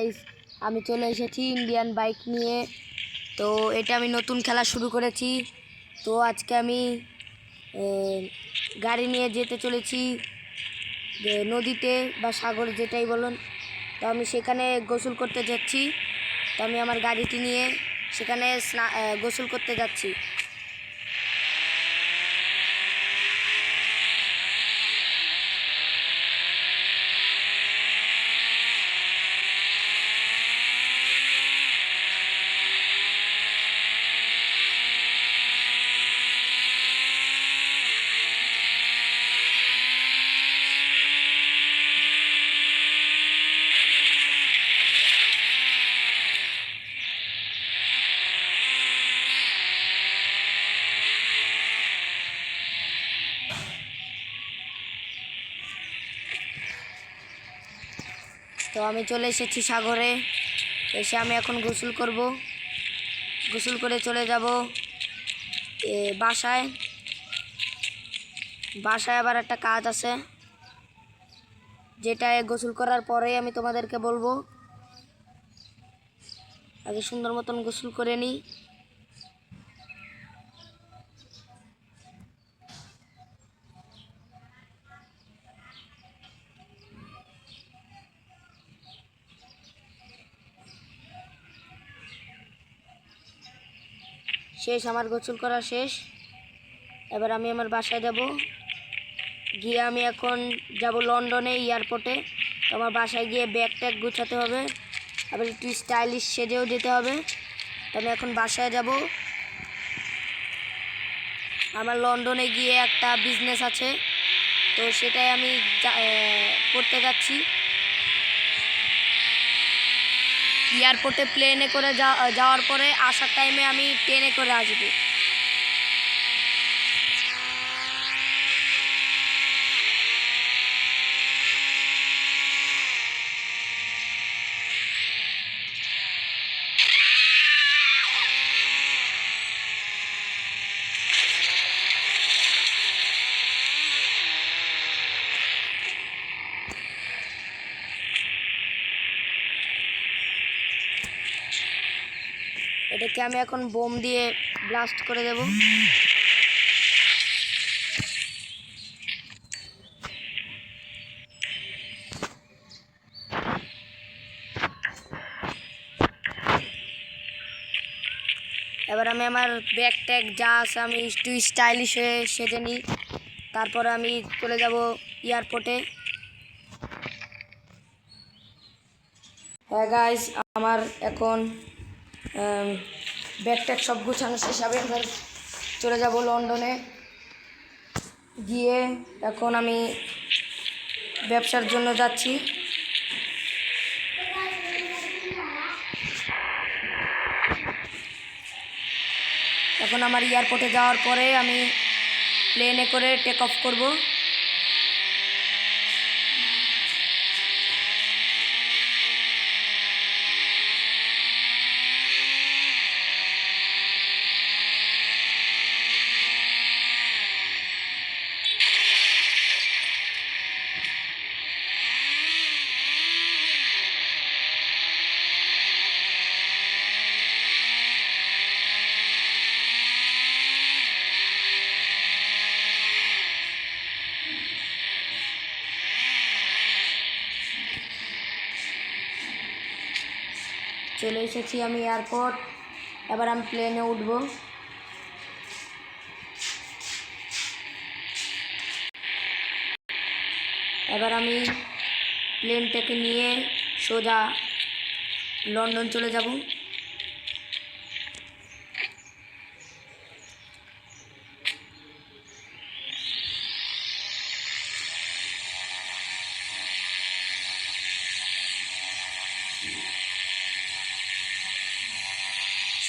Guys আমি চলে এসেছি ইন্ডিয়ান বাইক নিয়ে। তো এটা আমি নতুন খেলা শুরু করেছি। তো আজকে আমি গাড়ি নিয়ে যেতে চলেছি। নদীতে বা সাগর যেটাই বলুন। তো আমি সেখানে গোসল করতে যাচ্ছি। তো আমি আমার গাড়িটি নিয়ে সেখানে গোসল করতে যাচ্ছি। তো আমি চলে এসেছি সাগরে। এসে আমি এখন গোসল করব। গোসল করে চলে যাব এ, বাসায়। বাসায় আবার একটা কাজ আছে যেটায় গোসল করার পরেই আমি তোমাদেরকে বলব। আগে সুন্দর মতন গোসল করে নিই। শেষ, আমার গোসল করা শেষ। এবার আমি আমার বাসায় যাব। গিয়ে আমি এখন যাব লন্ডনে, এয়ারপোর্টে। তো আমার বাসায় গিয়ে ব্যাগ ট্যাগ গুছাতে হবে। আবার একটু স্টাইলিশ সেজেও যেতে হবে। তো আমি এখন বাসায় যাব। আমার লন্ডনে গিয়ে একটা বিজনেস আছে। তো সেটাই আমি করতে যাচ্ছি। এয়ারপোর্টে প্লেনে করে যাওয়ার পরে আসার টাইমে আমি ট্রেনে করে আসব। এটাকে আমি এখন বোম দিয়ে ব্লাস্ট করে দেব। এবার আমি আমার ব্যাগ ট্যাগ যা আছে আমি একটু স্টাইলিশ হয়ে সেজে নিই। তারপরে আমি চলে যাব এয়ারপোর্টে হ্যাঁ গাইজ আমার এখন ব্যাগ ট্যাগ সব গুছানো শেষ হবে। এবার চলে যাব লন্ডনে। গিয়ে এখন আমি ব্যবসার জন্য যাচ্ছি। এখন আমার এয়ারপোর্টে যাওয়ার পরে আমি প্লেনে করে টেক অফ করব। চলে এসেছি আমি এয়ারপোর্ট এবার আমি প্লেনে উঠবো। এবার আমি প্লেনটাকে নিয়ে সোজা লন্ডন চলে যাব।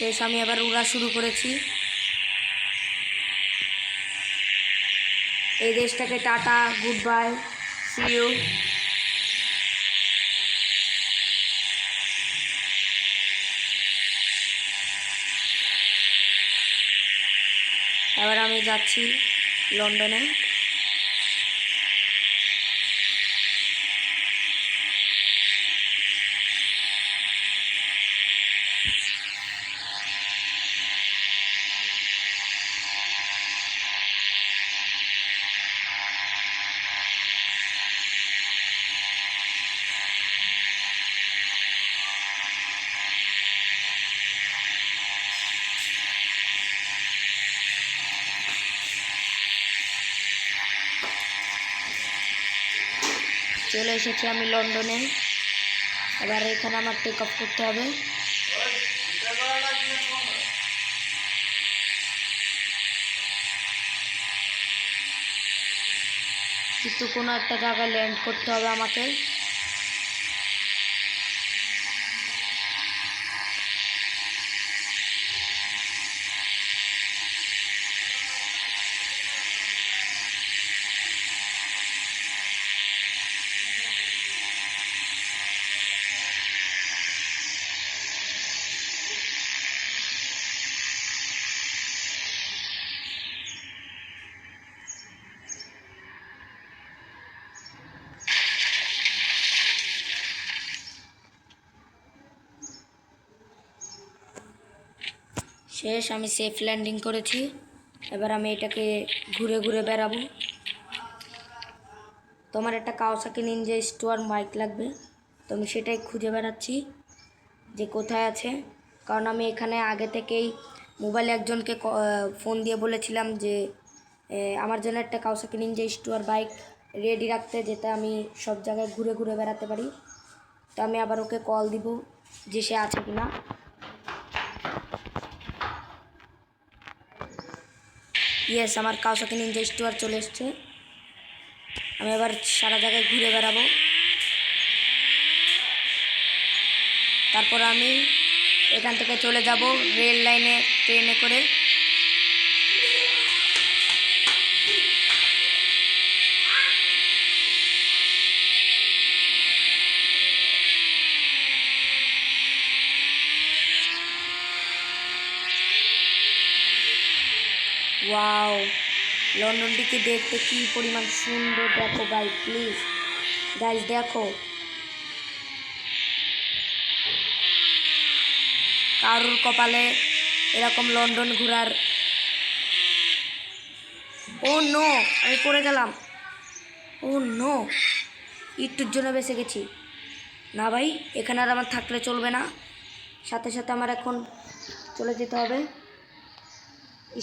শেষ, আমি আবার উড়া শুরু করেছি। এই দেশটাকে tata goodbye see you এবার আমি যাচ্ছি লন্ডনে। চলে এসেছি আমি লন্ডনে। এবার এখানে আমার টেক অফ করতে হবে। কিন্তু কোনো একটা জায়গায় ল্যান্ড করতে হবে আমাকে। শেষ, আমি সেফ ল্যান্ডিং করেছি। এবার আমি এটাকে ঘুরে ঘুরে বেড়াবো। তোমার একটা কাওসাকি নিনজা স্টোয়ার মাইক লাগবে। তো আমি সেটাই খুঁজে বেড়াচ্ছি যে কোথায় আছে। কারণ আমি এখানে আগে থেকেই মোবাইলে একজনকে ক- ফোন দিয়ে বলেছিলাম যে আমার জন্য একটা কাওসাকি নিনজা স্টোয়ার বাইক রেডি রাখতে, যেতে আমি সব জায়গায় ঘুরে ঘুরে বেড়াতে পারি। তো আমি আবার ওকে কল দিব যে সে আছে কিনা। ইয়েস আমার কাউসাকে নিনজা স্টোয়ার চলে এসছে। আমি এবার সারা জায়গায় ঘুরে বেড়াবো। তারপর আমি এখান থেকে চলে যাব রেল লাইনে, ট্রেনে করে। ওয়াও লন্ডনটিকে দেখতে কি পরিমাণ সুন্দর দেখো ভাই প্লিজ গাইজ দেখো। কারুর কপালে এরকম লন্ডন ঘোরার ও নো আমি পড়ে গেলাম। ও নো একটুর জন্য বেঁচে গেছি। না ভাই, এখানে আর আমার থাকলে চলবে না। সাথে সাথে আমার এখন চলে যেতে হবে।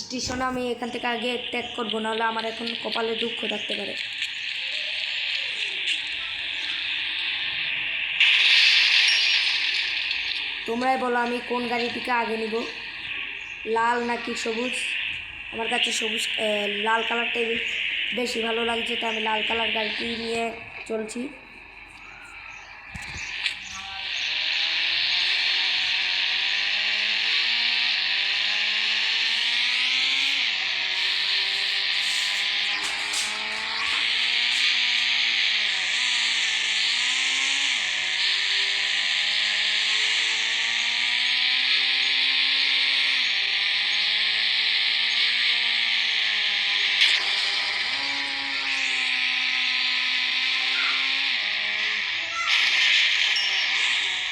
স্টেশনে আমি এখান থেকে আগে ট্যাগ করব, নাহলে আমার এখন কপালে দুঃখ থাকতে পারে। তোমরাই বলো আমি কোন গাড়িটিকে আগে নিব? লাল নাকি সবুজ? আমার কাছে সবুজ লাল কালারটাই বেশি ভালো লাগছে তো আমি লাল কালার গাড়িটি নিয়ে চলছি।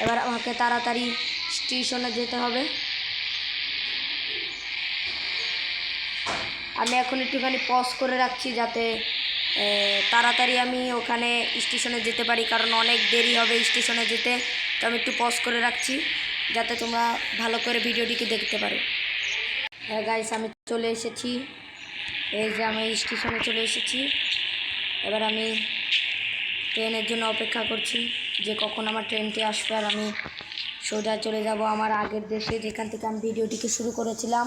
এবার আমাকে তাড়াতাড়ি স্টেশনে যেতে হবে। আমি এখন একটুখানি পজ করে রাখছি যাতে তাড়াতাড়ি আমি ওখানে স্টেশনে যেতে পারি, কারণ অনেক দেরি হবে স্টেশনে যেতে। তো আমি একটু পজ করে রাখছি যাতে তোমরা ভালো করে ভিডিওটিকে দেখতে পারো। হ্যাঁ গাইস আমি চলে এসেছি। এই যে আমি স্টেশনে চলে এসেছি। এবার আমি ট্রেনের জন্য অপেক্ষা করছি। যে কখন আমার ট্রেনটি আসবে আর আমি সোজা চলে যাব আমার আগের দেশে, যেখান থেকে আমি ভিডিওটিকে শুরু করেছিলাম।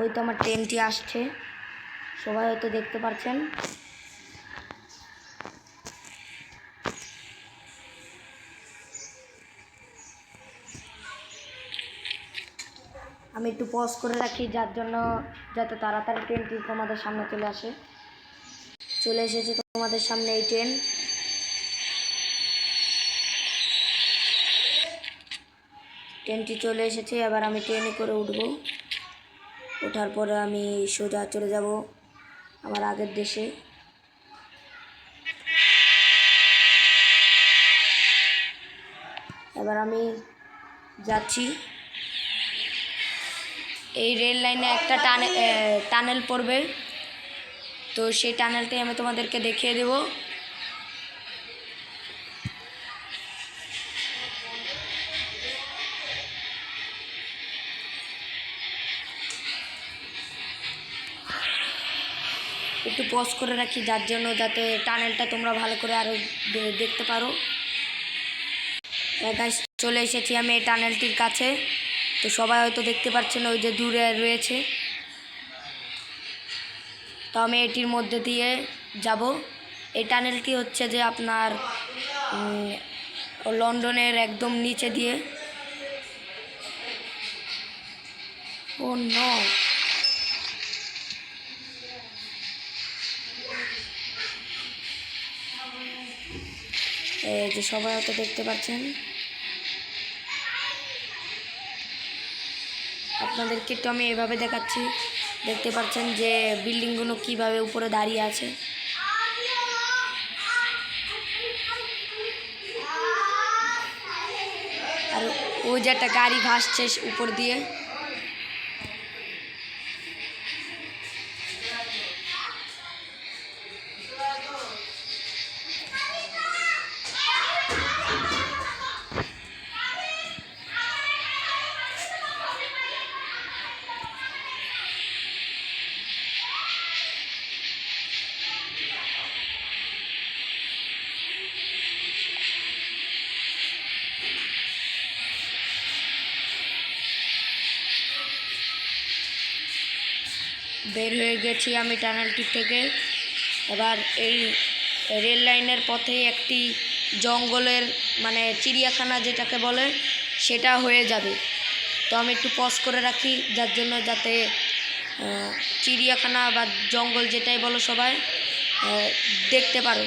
ওই তো আমার ট্রেনটি আসছে। সবাই হয়তো দেখতে পাচ্ছেন আমি একটু পজ করে রাখি যার জন্য যাতে তাড়াতাড়ি ট্রেনটি তোমাদের সামনে চলে আসে। চলে এসেছে তোমাদের সামনে এই ট্রেন ট্রেনটি চলে এসেছে এবার আমি ট্রেনে করে উঠব। ওঠার পরে আমি সোজা চলে যাব আমার আগের দেশে। এবার আমি যাচ্ছি। এই রেল লাইনে একটা টানে টানেল পড়বে। তো সেই টানেলটাই আমি তোমাদেরকে দেখিয়ে দেব। পজ করে রাখি, যার জন্য যাতে টানেলটা তোমরা ভালো করে আরও দেখতে পারো। গাইস চলে এসেছি আমি এই টানেলটির কাছে। তো সবাই হয়তো দেখতে পাচ্ছেন ওই যে দূরে রয়েছে। তো আমি এটির মধ্যে দিয়ে যাব। এই টানেলটি হচ্ছে যে আপনার লন্ডনের একদম নিচে দিয়ে। ও, ন। এই যে সবাই হয়তো দেখতে পাচ্ছেন। আপনাদেরকে একটু আমি এভাবে দেখাচ্ছি। দেখতে পাচ্ছেন যে বিল্ডিংগুলো কীভাবে উপরে দাঁড়িয়ে আছে। আর ওই যে একটা গাড়ি ভাসছে উপর দিয়ে। বের হয়ে গেছি আমি টানেলটি থেকে। এবার এই রেল লাইনের পথে একটি জঙ্গলের মানে চিড়িয়াখানা যেটাকে বলে, সেটা হয়ে যাবে। তো আমি একটু পজ করে রাখি, যার জন্য যাতে চিড়িয়াখানা বা জঙ্গল যেটাই বলো সবাই দেখতে পারো।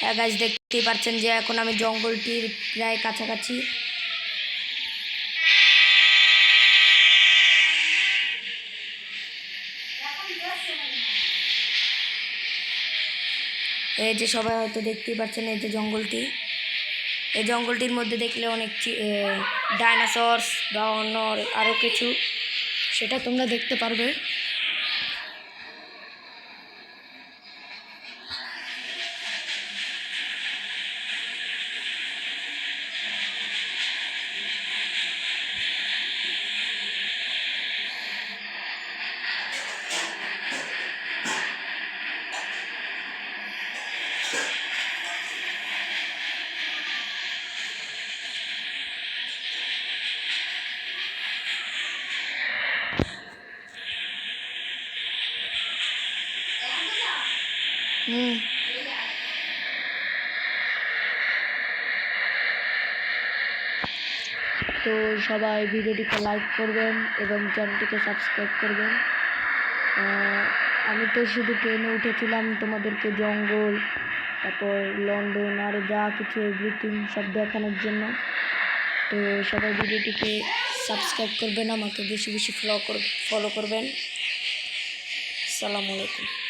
হ্যাঁ গাছ দেখতেই পাচ্ছেন যে এখন আমি জঙ্গলটির প্রায় কাছাকাছি। এই যে সবাই হয়তো দেখতেই পাচ্ছেন এই যে জঙ্গলটি। এই জঙ্গলটির মধ্যে দেখলে অনেক ডাইনাসর্স বা অন্য আরও কিছু, সেটা তোমরা দেখতে পারবে। তো সবাই ভিডিওটিকে লাইক করবেন এবং চ্যানেলটিকে সাবস্ক্রাইব করবেন। আমি তো শুধু ট্রেনে উঠেছিলাম, তোমাদেরকে জঙ্গল, তারপর লন্ডন আর যা কিছু এভরিথিং সব দেখানোর জন্য। তো সবাই ভিডিওটিকে সাবস্ক্রাইব করবেন, আমাকে বেশি বেশি ফলো কর ফলো করবেন। সালামু আলাইকুম।